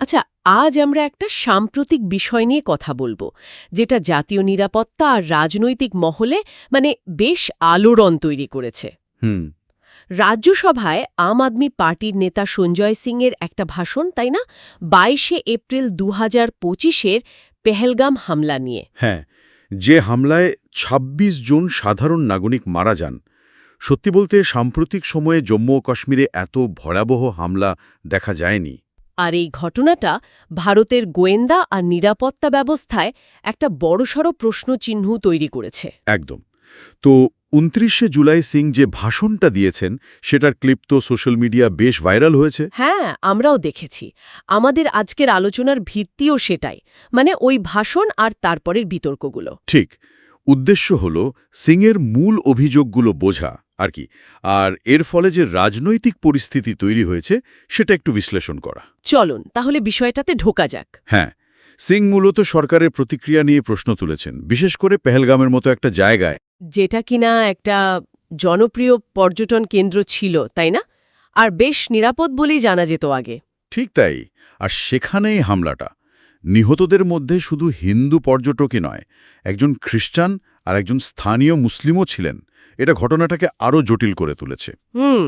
আচ্ছা আজ আমরা একটা সাম্প্রতিক বিষয় নিয়ে কথা বলব যেটা জাতীয় নিরাপত্তা আর রাজনৈতিক মহলে মানে বেশ আলোড়ন তৈরি করেছে। হুম। রাজ্যসভায় আম আদমি পার্টির নেতা সঞ্জয় সিংয়ের একটা ভাষণ তাই না? বাইশে এপ্রিল দু হাজার পঁচিশের পেহেলগাম হামলা নিয়ে। হ্যাঁ যে হামলায় ২৬ জন সাধারণ নাগরিক মারা যান সত্যি বলতে সাম্প্রতিক সময়ে জম্মু ও কাশ্মীরে এত ভয়াবহ হামলা দেখা যায়নি। আর এই ঘটনাটা ভারতের গোয়েন্দা আর নিরাপত্তা ব্যবস্থায় একটা বড়সড় প্রশ্নচিহ্ন তৈরি করেছে। একদম। তো উনত্রিশে জুলাই সিং যে ভাষণটা দিয়েছেন সেটার ক্লিপ তো সোশ্যাল মিডিয়া বেশ ভাইরাল হয়েছে। হ্যাঁ আমরাও দেখেছি। আমাদের আজকের আলোচনার ভিত্তিও সেটাই। মানে ওই ভাষণ আর তারপরের বিতর্কগুলো। ঠিক। উদ্দেশ্য হল সিংয়ের মূল অভিযোগগুলো বোঝা আর কি। আর এর ফলে যে রাজনৈতিক পরিস্থিতি তৈরি হয়েছে সেটা একটু বিশ্লেষণ করা। চলুন তাহলে বিষয়টাতে ঢোকা যাক। হ্যাঁ সিং মূলত সরকারের প্রতিক্রিয়া নিয়ে প্রশ্ন তুলেছেন বিশেষ করে পেহেলগামের মতো একটা জায়গায়। যেটা কিনা একটা জনপ্রিয় পর্যটন কেন্দ্র ছিল তাই না? আর বেশ নিরাপদ বলেই জানা যেত আগে। ঠিক তাই। আর সেখানেই হামলাটা। নিহতদের মধ্যে শুধু হিন্দু পর্যটকই নয় একজন খ্রিস্টান আর একজন স্থানীয় মুসলিমও ছিলেন। এটা ঘটনাটাকে আরও জটিল করে তুলেছে। হুম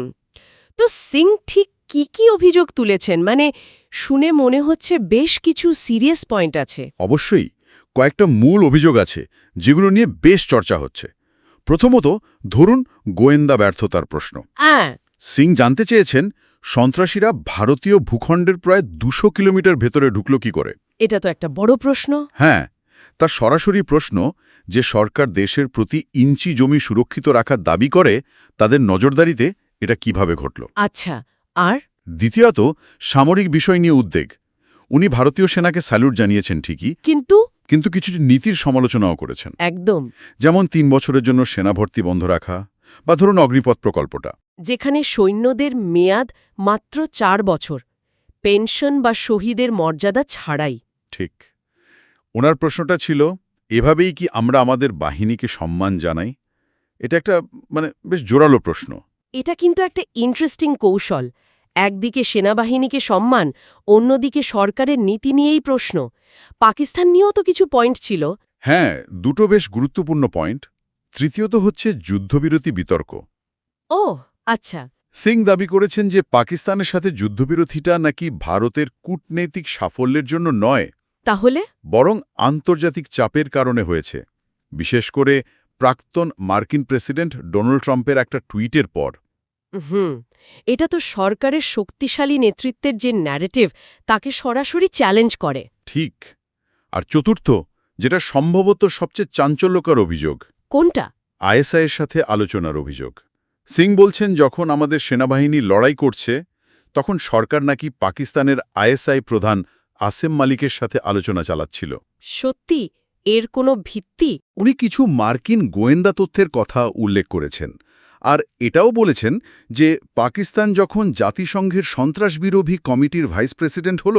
তো সিং ঠিক কি কি অভিযোগ তুলেছেন? মানে শুনে মনে হচ্ছে বেশ কিছু সিরিয়াস পয়েন্ট আছে। অবশ্যই কয়েকটা মূল অভিযোগ আছে যেগুলো নিয়ে বেশ চর্চা হচ্ছে। প্রথমত ধরুন গোয়েন্দা ব্যর্থতার প্রশ্ন। হ্যাঁ। সিং জানতে চেয়েছেন সন্ত্রাসীরা ভারতীয় ভূখণ্ডের প্রায় দুশো কিলোমিটার ভেতরে ঢুকল কি করে। এটা তো একটা বড় প্রশ্ন। হ্যাঁ তা সরাসরি প্রশ্ন যে সরকার দেশের প্রতি ইঞ্চি জমি সুরক্ষিত রাখার দাবি করে তাদের নজরদারিতে এটা কীভাবে ঘটল? আচ্ছা আর? দ্বিতীয়ত সামরিক বিষয় নিয়ে উদ্বেগ। উনি ভারতীয় সেনাকে স্যালুট জানিয়েছেন ঠিকই। কিন্তু? কিন্তু কিছু নীতির সমালোচনাও করেছেন। একদম। যেমন তিন বছরের জন্য সেনা ভর্তি বন্ধ রাখা বা ধরুন অগ্নিপথ প্রকল্পটা। যেখানে সৈন্যদের মেয়াদ মাত্র চার বছর। পেনশন বা শহীদের মর্যাদা ছাড়াই। ঠিক। ওনার প্রশ্নটা ছিল এভাবেই কি আমরা আমাদের বাহিনীকে সম্মান জানাই? এটা একটা মানে বেশ জোরালো প্রশ্ন। এটা কিন্তু একটা ইন্টারেস্টিং কৌশল। একদিকে সেনাবাহিনীকে সম্মান অন্যদিকে সরকারের নীতি নিয়েই প্রশ্ন। পাকিস্তান নিয়েও তো কিছু পয়েন্ট ছিল। হ্যাঁ দুটো বেশ গুরুত্বপূর্ণ পয়েন্ট তৃতীয়ত হচ্ছে যুদ্ধবিরতি বিতর্ক। ও আচ্ছা। সিং দাবি করেছেন যে পাকিস্তানের সাথে যুদ্ধবিরতিটা নাকি ভারতের কূটনৈতিক সাফল্যের জন্য নয়। তাহলে? বরং আন্তর্জাতিক চাপের কারণে হয়েছে। বিশেষ করে প্রাক্তন মার্কিন প্রেসিডেন্ট ডোনাল্ড ট্রাম্পের একটা টুইটের পর। হুম এটা তো সরকারের শক্তিশালী নেতৃত্বের যে ন্যারেটিভ তাকে সরাসরি চ্যালেঞ্জ করে। ঠিক। আর চতুর্থ যেটা সম্ভবত সবচেয়ে চাঞ্চল্যকর অভিযোগ। কোনটা? আইএসআইয়ের সাথে আলোচনার অভিযোগ। সিং বলছেন যখন আমাদের সেনাবাহিনী লড়াই করছে তখন সরকার নাকি পাকিস্তানের আইএসআই প্রধান আসেম মালিকের সাথে আলোচনা চালাচ্ছিল। সত্যি? এর কোনো ভিত্তি? উনি কিছু মার্কিন গোয়েন্দা তথ্যের কথা উল্লেখ করেছেন। আর এটাও বলেছেন যে পাকিস্তান যখন জাতিসংঘের সন্ত্রাসবিরোধী কমিটির ভাইস প্রেসিডেন্ট হল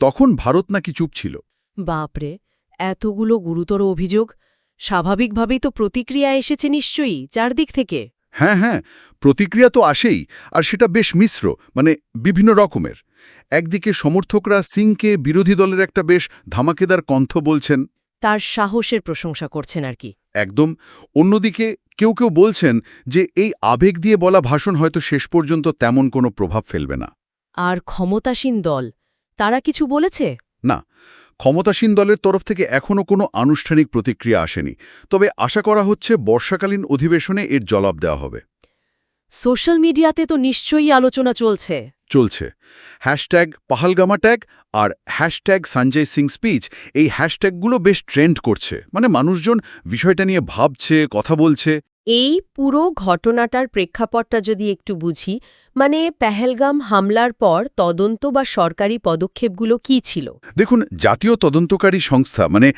তখন ভারত নাকি চুপ ছিল। বাপরে এতগুলো গুরুতর অভিযোগ? স্বাভাবিকভাবেই তো প্রতিক্রিয়া এসেছে নিশ্চয়ই চারদিক থেকে। হ্যাঁ হ্যাঁ প্রতিক্রিয়া তো আসেই আর সেটা বেশ মিশ্র মানে বিভিন্ন রকমের। একদিকে সমর্থকরা সিংকে বিরোধী দলের একটা বেশ ধামাকেদার কণ্ঠ বলছেন। তার সাহসের প্রশংসা করছেন আর কি। একদম। অন্যদিকে কেউ কেউ বলছেন যে এই আবেগ দিয়ে বলা ভাষণ হয়তো শেষ পর্যন্ত তেমন কোনো প্রভাব ফেলবে না। আর ক্ষমতাসীন দল তারা কিছু বলেছে? না ক্ষমতাসীন দলের তরফ থেকে এখনও কোনো আনুষ্ঠানিক প্রতিক্রিয়া আসেনি। তবে আশা করা হচ্ছে বর্ষাকালীন অধিবেশনে এর জবাব দেওয়া হবে। সোশ্যাল মিডিয়াতে তো নিশ্চয়ই আলোচনা চলছে। চলছে। হ্যাশট্যাগ পাহালগামা ট্যাগ আর হ্যাশট্যাগ সঞ্জয় সিং স্পিচ এই হ্যাশট্যাগুলো বেশ ট্রেন্ড করছে। মানে মানুষজন বিষয়টা নিয়ে ভাবছে কথা বলছে। এই পুরো ঘটনাটার প্রেক্ষাপটটা যদি একটু বুঝি মানে পেহেলগাম হামলার পর তদন্ত বা সরকারি পদক্ষেপগুলো কি ছিল? দেখুন জাতীয় তদন্তকারী সংস্থা মানে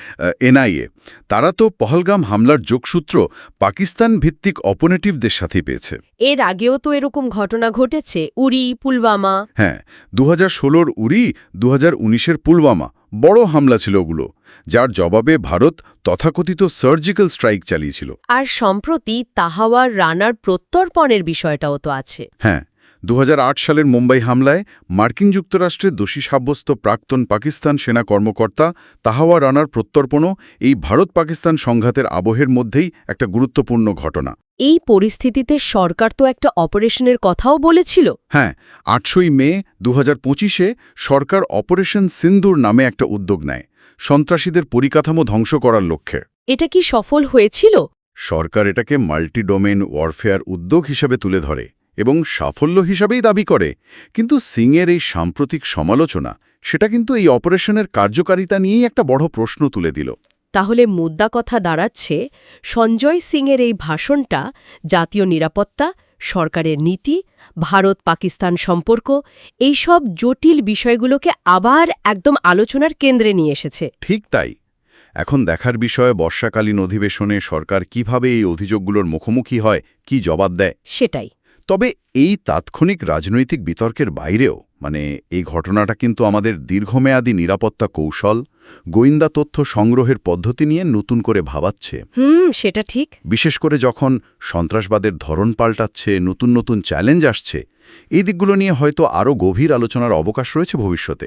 এনআইএ তারা তো পহলগাম হামলার যোগসূত্র পাকিস্তান ভিত্তিক অপোনেটিভদের সাথে পেয়েছে। এর আগেও তো এরকম ঘটনা ঘটেছে উরি পুলওয়ামা। হ্যাঁ দু হাজার ষোলোর উরি দু হাজার উনিশের পুলওয়ামা। বড় হামলা ছিল ওগুলো যার জবাবে ভারত তথাকথিত সার্জিক্যাল স্ট্রাইক চালিয়েছিল। আর সম্প্রতি তাহাওয়ার রানার প্রত্যর্পণের বিষয়টাও তো আছে। হ্যাঁ দু হাজার আট সালের মুম্বাই হামলায় মার্কিন যুক্তরাষ্ট্রের দোষী সাব্যস্ত প্রাক্তন পাকিস্তান সেনা কর্মকর্তা তাহাওয়া রানার প্রত্যর্পণও এই ভারত পাকিস্তান সংঘাতের আবহের মধ্যেই একটা গুরুত্বপূর্ণ ঘটনা। এই পরিস্থিতিতে সরকার তো একটা অপারেশনের কথাও বলেছিল। হ্যাঁ আটশোই মে দু পঁচিশে সরকার অপারেশন সিন্দুর নামে একটা উদ্যোগ নেয় সন্ত্রাসীদের পরিকাঠামো ধ্বংস করার লক্ষ্যে। এটা কি সফল হয়েছিল? সরকার এটাকে মাল্টিডোমেন ওয়ারফেয়ার উদ্যোগ হিসেবে তুলে ধরে। এবং সাফল্য হিসাবেই দাবি করে। কিন্তু সিংয়ের এই সাম্প্রতিক সমালোচনা সেটা কিন্তু এই অপারেশনের কার্যকারিতা নিয়েই একটা বড় প্রশ্ন তুলে দিল। তাহলে মুদ্রা কথা দাঁড়াচ্ছে সঞ্জয় সিংয়ের এই ভাষণটা জাতীয় নিরাপত্তা সরকারের নীতি ভারত পাকিস্তান সম্পর্ক এইসব জটিল বিষয়গুলোকে আবার একদম আলোচনার কেন্দ্রে নিয়ে এসেছে। ঠিক তাই। এখন দেখার বিষয়ে বর্ষাকালীন অধিবেশনে সরকার কীভাবে এই অভিযোগগুলোর মুখোমুখি হয় কি জবাব দেয়? সেটাই। তবে এই তাৎক্ষণিক রাজনৈতিক বিতর্কের বাইরেও মানে এই ঘটনাটা কিন্তু আমাদের দীর্ঘমেয়াদী নিরাপত্তা কৌশল গোয়েন্দা তথ্য সংগ্রহের পদ্ধতি নিয়ে নতুন করে ভাবাচ্ছে। হুম সেটা ঠিক। বিশেষ করে যখন সন্ত্রাসবাদের ধরন পাল্টাচ্ছে নতুন নতুন চ্যালেঞ্জ আসছে এই দিকগুলো নিয়ে হয়তো আরও গভীর আলোচনার অবকাশ রয়েছে ভবিষ্যতে।